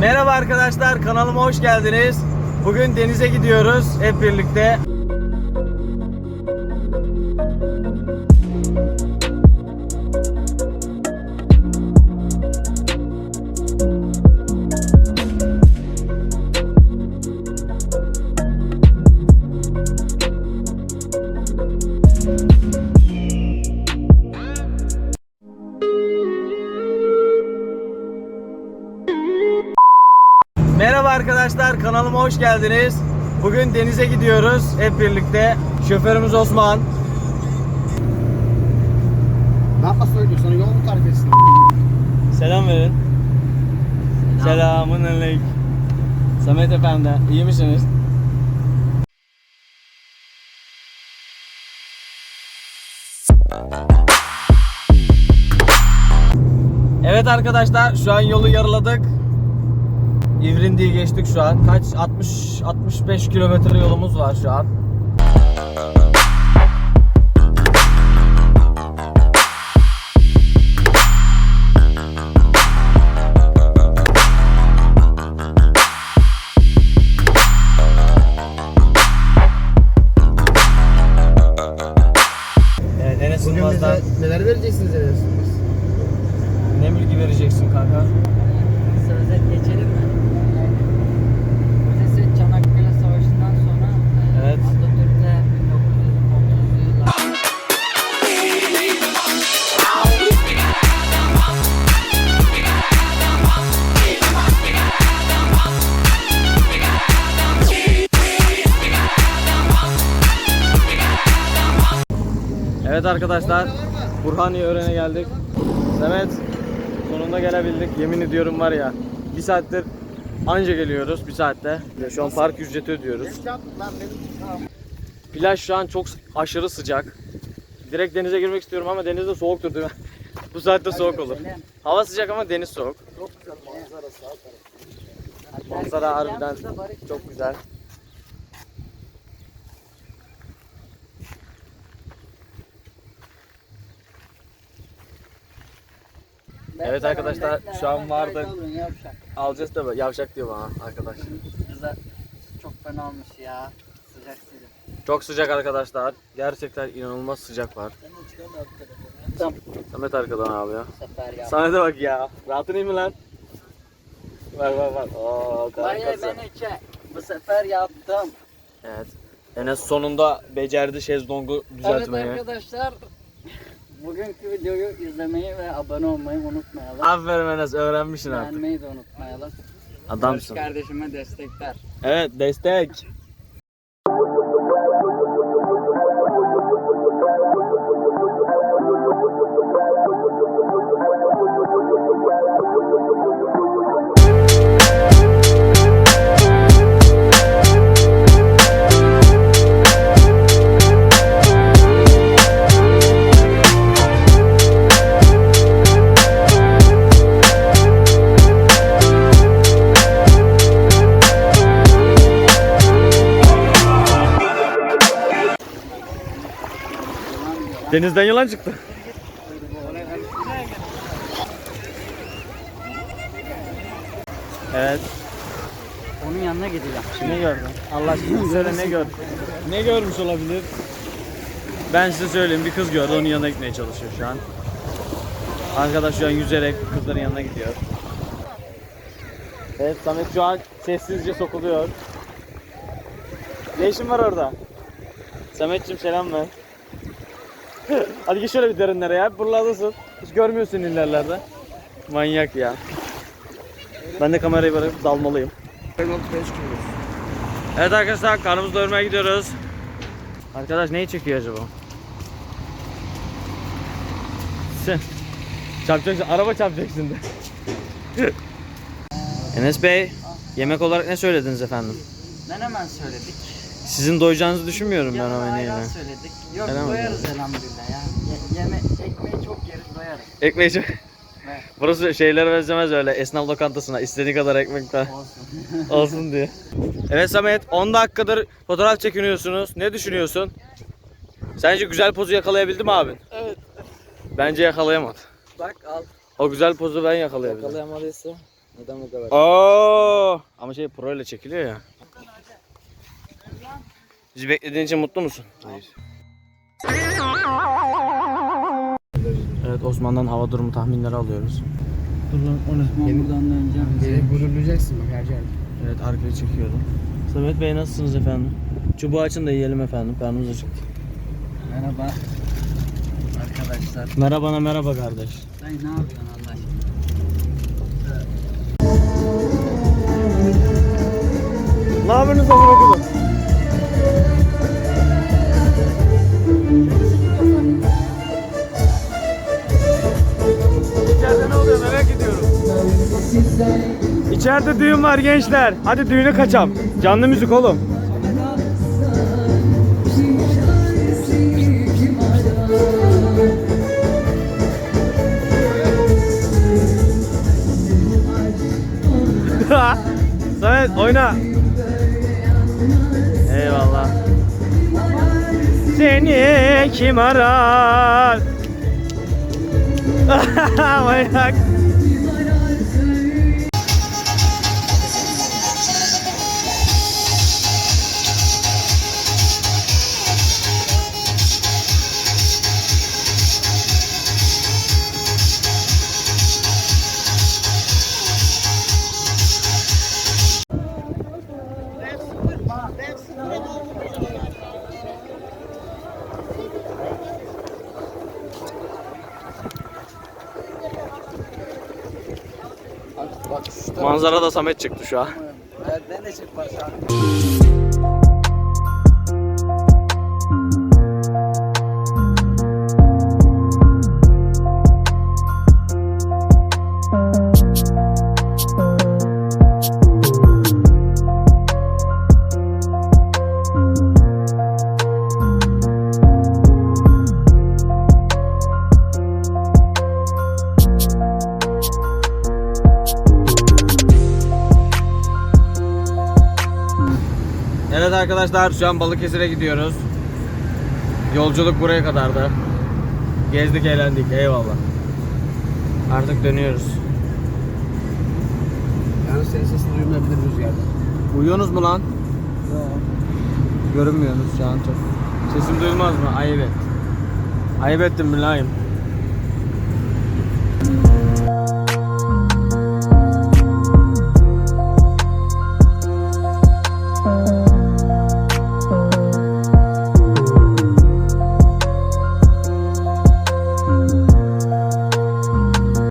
Merhaba arkadaşlar kanalıma hoş geldiniz. Bugün denize gidiyoruz hep birlikte. Merhaba arkadaşlar kanalıma hoş geldiniz. Bugün denize gidiyoruz hep birlikte. Şoförümüz Osman. Ne yapma söylüyor sana yol mu tarif etsin? Selam verin. Selamun aleyküm. Samet Efendi iyi misiniz? Evet arkadaşlar şu an yolu yarıladık. İvrindi'yi geçtik şu an. Kaç? 60 65 kilometre yolumuz var şu an. Evet arkadaşlar, Burhaniye öğrene geldik. Samet, sonunda gelebildik. Yemin ediyorum var ya, bir saattir anca geliyoruz, bir saatte. Şu an park ücreti ödüyoruz. Plaj şu an çok aşırı sıcak. Direkt denize girmek istiyorum ama deniz de soğuktur değil mi? Bu saatte soğuk olur. Hava sıcak ama deniz soğuk. Çok güzel. Manzara harbiden çok güzel. Evet arkadaşlar, şu an. Yavşak. Alacağız tabi. Yavşak diyor bana arkadaş. Kızlar çok fena olmuş ya. Sıcak sıcak. Çok sıcak arkadaşlar. Gerçekten inanılmaz sıcak var. Tamam. Samet arkadan abi ya. Sefer ya. Samet'e bak ya. Rahatın iyi mi lan? Var var var. Oo, Hayır ben içe. Bu sefer yaptım. Evet. Enes sonunda becerdi şezlongu düzeltmeyi. Evet arkadaşlar. Bugünkü videoyu izlemeyi ve abone olmayı unutmayalım. Aferin Enes öğrenmişsin artık. Beğenmeyi de unutmayalım. Barış Adamsın. kardeşime destekler. Evet destek. Denizden yılan çıktı. Evet. Onun yanına gideceğim. Ne gördün? Allah aşkına söyle ne gördün? Ne görmüş olabilir? Ben size söyleyeyim bir kız gördü onun yanına gitmeye çalışıyor şu an. Arkadaş şu an yüzerek kızların yanına gidiyor. Evet Samet şu an sessizce sokuluyor. Ne işin var orada? Sametciğim selam ver. Hadi geç şöyle bir derinlere ya. Buralardasın. Hiç görmüyorsun ilerlerde. Manyak ya. Ben de kamerayı bırakıp dalmalıyım. 5 kilo. Evet arkadaşlar karnımızı doyurmaya gidiyoruz. Arkadaş neyi çekiyor acaba? Sen çarpacaksın, araba çarpacak şimdi. Enes Bey, yemek olarak ne söylediniz efendim? Menemen söyledik. Sizin doyacağınızı düşünmüyorum ben o Yanına ayran söyledik. Yok mi? doyarız elhamdülillah ya. Ye- yeme ekmeği çok yeriz doyarız. Ekmeği çok... Evet. Burası şeylere benzemez öyle esnaf lokantasına istediği kadar ekmek ver. Olsun. olsun diye. Evet Samet 10 dakikadır fotoğraf çekiniyorsunuz. Ne düşünüyorsun? Sence güzel pozu yakalayabildin mi abin? evet. Bence yakalayamadı. Bak al. O güzel pozu ben yakalayabildim. Yakalayamadıysa neden bu kadar? Oo Ama şey pro ile çekiliyor ya. Bizi beklediğin için mutlu musun? Hayır. Evet Osman'dan hava durumu tahminleri alıyoruz. Dur lan o ne? Osman buradan döneceğim. Beni gururlayacaksın bak her yerde. Evet arkaya çekiyordum. Samet Bey nasılsınız efendim? Çubuğu açın da yiyelim efendim. Karnımız acıktı. Merhaba. Arkadaşlar. Merhabana merhaba kardeş. Sen ne yapıyorsun Allah aşkına? Ne yapıyorsunuz İçeride düğün var gençler. Hadi düğüne kaçam. Canlı müzik oğlum. Samet oyna. Eyvallah. Seni kim arar? Manyak. Bak. Manzara da Samet çıktı şu an. Evet ben de Evet arkadaşlar şu an Balıkesir'e gidiyoruz. Yolculuk buraya kadardı. Gezdik eğlendik eyvallah. Artık dönüyoruz. Yalnız senin sesin duyulmayabilir rüzgarda. Uyuyorsunuz mu lan? Görünmüyorsunuz şu an çok. Sesim duyulmaz mı? Ayıp et. Ayıp ettim mülayim.